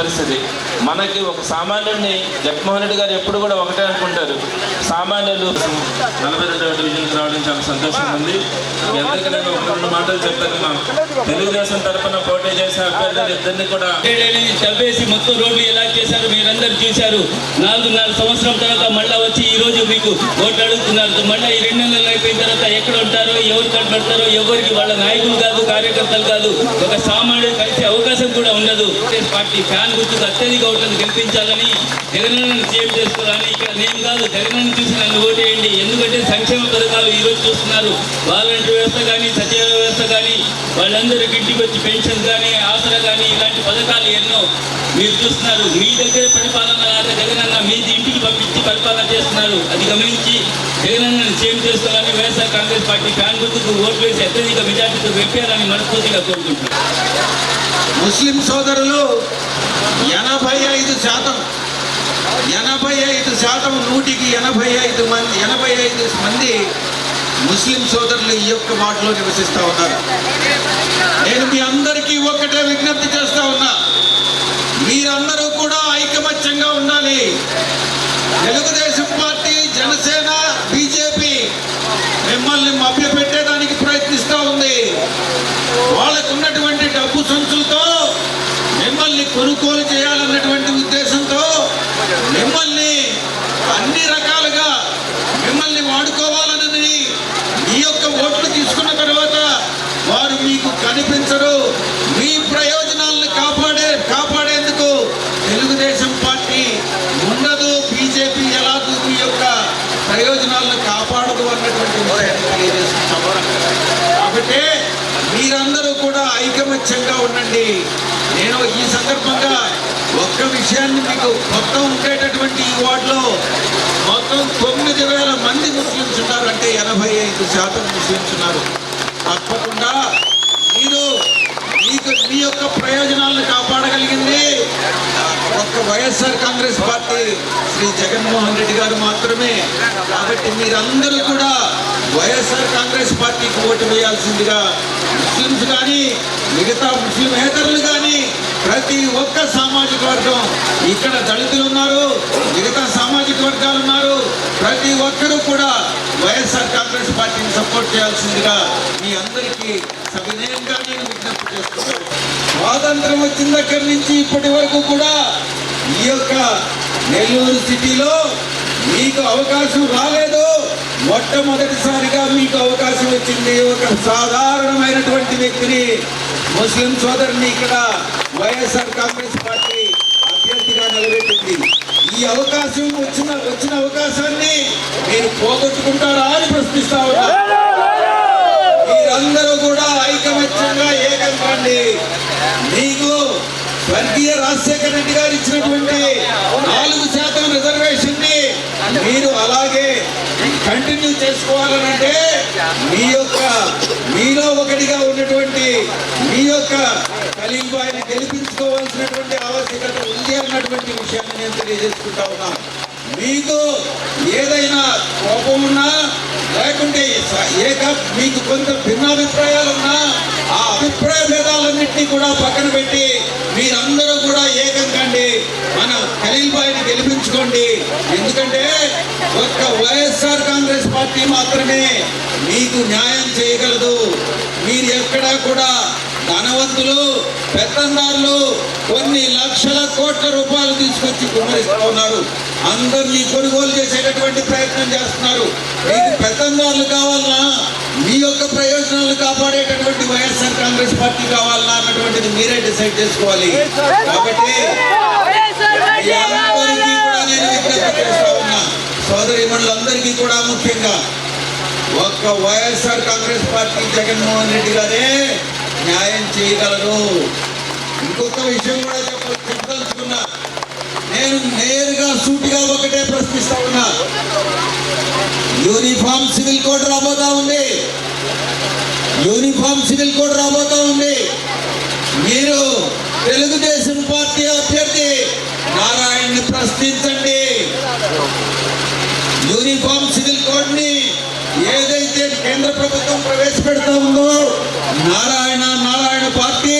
పరిస్థితి. మనకి ఒక సామాన్యుడిని జగన్మోహన్ రెడ్డి గారు ఎప్పుడు కూడా ఒకటే అనుకుంటారు. సామాన్యులు నలభై రెండవ డివిజన్కి రావడం చాలా సంతోషంగా ఉంది. మీ అందరికీ నేను ఒక రెండు మాటలు చెప్తాను తెలుగుదేశం తరఫున పోటీ చేసిన అభ్యర్థులు ఇద్దరిని కూడా చంపేసి మొత్తం రోడ్లు ఎలా చేశారు మీరందరూ చూశారు. నాలుగున్నర సంవత్సరం తర్వాత మళ్ళీ వచ్చి ఈ రోజు మీకు ఓట్లు అడుగుతున్నారు. మళ్ళీ ఈ రెండు నెలలు అయిపోయిన తర్వాత ఎక్కడ ఉంటారో ఎవరు కనబడతారో ఎవరికి వాళ్ళ నాయకులు కాదు కార్యకర్తలు కాదు ఒక సామాన్యుడు కలిసే అవకాశం కూడా కాదు కాంగ్రెస్ పార్టీ ఫ్యాన్ గుర్తుకు అత్యధిక ఓట్లను గెలిపించాలని జగనన్నను సీఎం చేసుకోవాలని ఇక్కడ నేను కాదు జగనన్న చూసి నన్ను ఓటేయండి. ఎందుకంటే సంక్షేమ పథకాలు ఈ రోజు చూస్తున్నారు. వాలంటీర్ వ్యవస్థ కానీ సచివాలయ వ్యవస్థ కానీ వాళ్ళందరికీ ఇంటికి వచ్చి పెన్షన్ కానీ ఆసరా కానీ ఇలాంటి పథకాలు ఎన్నో మీరు చూస్తున్నారు. మీ దగ్గర పరిపాలన లాగా జగనన్న మీది ఇంటికి పంపించి పరిపాలన చేస్తున్నారు. అది గమనించి జగనన్నను సీఎం చేసుకోవాలని వైఎస్ఆర్ కాంగ్రెస్ పార్టీ ఫ్యాన్ గుర్తుకు ఓట్లు వేసి అత్యధిక మెజార్టీతో పెట్టారని మనస్ఫూర్తిగా కోరుకుంటున్నారు ముస్లిం సోదరులు ఎనభై ఐదు శాతం ఎనభై ఐదు శాతం నూటికి ఎనభై ఐదు మంది ఎనభై ఐదు మంది ముస్లిం సోదరులు ఈ యొక్క వాటిలో నివసిస్తూ ఉన్నారు. నేను మీ అందరికీ ఒక్కటే విజ్ఞప్తి చేస్తూ ఉన్నా. మీరందరూ కూడా ఐకమత్యంగా ఉండాలి. తెలుగుదేశం పార్టీ జనసేన బీజేపీ మిమ్మల్ని మభ్యపెట్టేదానికి ప్రయత్నిస్తూ ఉంది వాళ్ళకు ఉన్నటువంటి డబ్బు సంచులతో మిమ్మల్ని కొనుగోలు చేయాలన్నటువంటి ఉద్దేశంతో మిమ్మల్ని అన్ని రకాలుగా మిమ్మల్ని వాడుకోవాలన్నది మీ యొక్క ఓట్లు తీసుకున్న తర్వాత వారు మీకు కనిపించరు మీ ప్రయోజనాలను కాపాడే కాపాడేందుకు తెలుగుదేశం పార్టీ ఉండదు బీజేపీ ఎలాగూ మీ యొక్క ప్రయోజనాలను కాపాడదు అన్నటువంటి విషయాన్ని తెలియజేస్తున్నాం కాబట్టి మీరందరూ కూడా ఐకమత్యంగా ఉండండి. నేను ఈ సందర్భంగా ఒక్క విషయాన్ని మీకు మొత్తం ఉండేటటువంటి ఈ వార్డులో మొత్తం తొమ్మిది వేల మంది ముస్లిమ్స్ ఉన్నారు. అంటే ఎనభై ఐదు శాతం ముస్లిమ్స్ ఉన్నారు. తప్పకుండా మీరు మీకు మీ యొక్క ప్రయోజనాలను కాపాడగలిగింది. ఒక్క YSR Congress party Shri Jaganmohan Reddy గారు మాత్రమే. కాబట్టి మీరందరూ కూడా వైఎస్ఆర్ కాంగ్రెస్ పార్టీకి ఓటు వేయాల్సిందిగా ముస్లిమ్స్ కానీ మిగతా ముస్లిమేతరులు కానీ ప్రతి ఒక్క సామాజిక వర్గం ఇక్కడ దళితులు ఉన్నారు మిగతా సామాజిక వర్గాలు ఉన్నారు. ప్రతి ఒక్కరూ కూడా వైఎస్ఆర్ కాంగ్రెస్ పార్టీని సపోర్ట్ చేయాల్సిందిగా మీ అందరికీ సవినయంగా నేను విజ్ఞప్తి చేస్తున్నాను. స్వాతంత్రం వచ్చిన దగ్గర నుంచి ఇప్పటి వరకు కూడా ఈ యొక్క నెల్లూరు సిటీలో మీకు అవకాశం రాలేదు. మొట్టమొదటిసారిగా మీకు అవకాశం వచ్చింది ఒక సాధారణమైనటువంటి వ్యక్తిని ముస్లిం సోదరుని ఇక్కడ వైఎస్ఆర్ కాంగ్రెస్ పార్టీ అభ్యర్థిగా నిలబెట్టింది. ఈ అవకాశం వచ్చిన వచ్చిన అవకాశాన్ని మీరు పోగొట్టుకుంటారా అని ప్రశ్నిస్తా ఉన్నా. మీరందరూ కూడా ఐకమత్యంగా ఏకం కండి. మీకు స్వర్గీయ రాజశేఖర రెడ్డి గారు ఇచ్చినటువంటి నాలుగు శాతం రిజర్వేషన్ని మీరు అలాగే కంటిన్యూ చేసుకోవాలనంటే మీ యొక్క మీలో ఒకటిగా ఉన్నటువంటి మీ యొక్క కలిగి ఆయన గెలిపించుకోవాల్సినటువంటి ఆవశ్యకత ఉంది అన్నటువంటి విషయాన్ని నేను తెలియజేసుకుంటా ఉన్నాను మీకు ఏదైనా కోపం ఉన్నా లేకుంటే ఏక మీకు కొంత భిన్నాభిప్రాయాలు ఉన్నా ఆ అభిప్రాయ కూడా పక్కన పెట్టి మీరందరూ కూడా ఏకం కండి మన ఖలీల్ బాయిని గెలిపించుకోండి. ఎందుకంటే ఒక్క వైఎస్ఆర్ కాంగ్రెస్ పార్టీ మాత్రమే మీకు న్యాయం చేయగలదు. మీరు ఎక్కడా కూడా ధనవంతులు పెత్తందారులు కొన్ని లక్షల కోట్ల రూపాయలు తీసుకొచ్చి కుమ్మరిస్తూ ఉన్నారు. అందరినీ కొనుగోలు చేసేటటువంటి ప్రయత్నం చేస్తున్నారు. మీకు పెత్తందారులు కావాలన్నా మీ యొక్క ప్రయోజనాలు కాపాడేటటువంటి వైఎస్ఆర్ కాంగ్రెస్ పార్టీ కావాలన్నా అన్నటువంటిది మీరే డిసైడ్ చేసుకోవాలి. కాబట్టి మీ కూడా సోదరి మండలందరికీ కూడా ముఖ్యంగా ఒక్క YSR Congress party Jaganmohan Reddy గారే న్యాయం చేయగలరు. ఇంకొక విషయం కూడా చెప్పదలుచుకున్నా. యూనిఫామ్ సివిల్ కోడ్ రాబోతా ఉంది. యూనిఫామ్ సివిల్ కోడ్ రాబోతా ఉంది. మీరు తెలుగుదేశం పార్టీ అభ్యర్థి నారాయణ ప్రశ్నించండి. యూనిఫామ్ సివిల్ కోడ్ని ఏదైతే కేంద్ర ప్రభుత్వం ప్రవేశపెడతా ఉందో Narayana Narayana party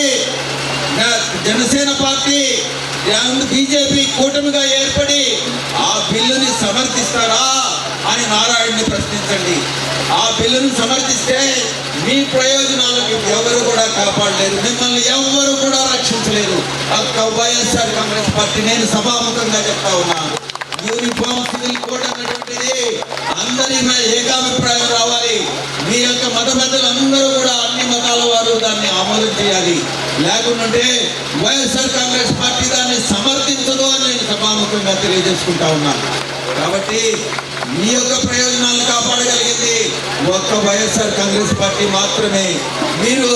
Janasena party BJP కూటమిగా ఏర్పడి ఆ బిల్లుని సమర్థిస్తారా? ప్రశ్నించండి. ఆ బిల్లును సమర్థిస్తే మీ ప్రయోజనాలను ఎవరు కూడా కాపాడలేరు. మిమ్మల్ని ఎవరు కూడా రక్షించలేరు. ఒక్క వైఎస్ఆర్ కాంగ్రెస్ పార్టీ నేను సభాముఖంగా చెప్తా ఉన్నాను. యూనిఫామ్ సివిల్ కోడ్ అన్నటువంటిది అందరి మీద ఏకాభిప్రాయం రావాలి. మీ యొక్క మత పెద్దలందరూ కూడా అన్ని మతాల వారు దాన్ని అమలు చేయాలి. లేకుంటే వైఎస్ఆర్ కాంగ్రెస్ పార్టీ దాన్ని సమర్థించదు అని నేను సభాముఖంగా తెలియజేసుకుంటా ఉన్నాను. కాబట్టి మీ యొక్క ప్రయోజనాలను కాపాడగలిగింది ఒక్క వైఎస్ఆర్ కాంగ్రెస్ పార్టీ మాత్రమే. మీరు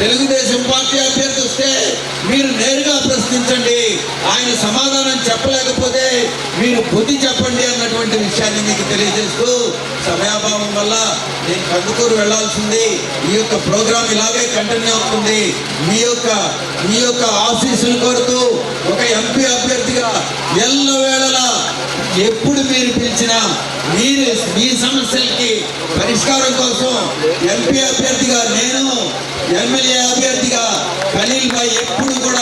తెలుగుదేశం పార్టీ అభ్యర్థి వస్తే మీరు నేరుగా ప్రశ్నించండి. ఆయన సమాధానం చెప్పలేకపోతే మీరు బుద్ధి చెప్పండి అన్నటువంటి విషయాన్ని మీకు తెలియజేస్తూ సమయాభావం వల్ల నేను కందుకూరు వెళ్ళాల్సింది. ఈ యొక్క ప్రోగ్రాం ఇలాగే కంటిన్యూ అవుతుంది. మీ యొక్క మీ యొక్క ఆఫీసులు కోరుతూ ఒక ఎంపీ అభ్యర్థిగా ఎల్లవేళలా ఎప్పుడు మీరు పిలిచినా మీరు మీ సమస్యలకి పరిష్కారం కోసం ఎంపీ అభ్యర్థిగా నేను ఎమ్మెల్యే అభ్యర్థిగా ఖలీల్ భాయ్ ఎప్పుడు కూడా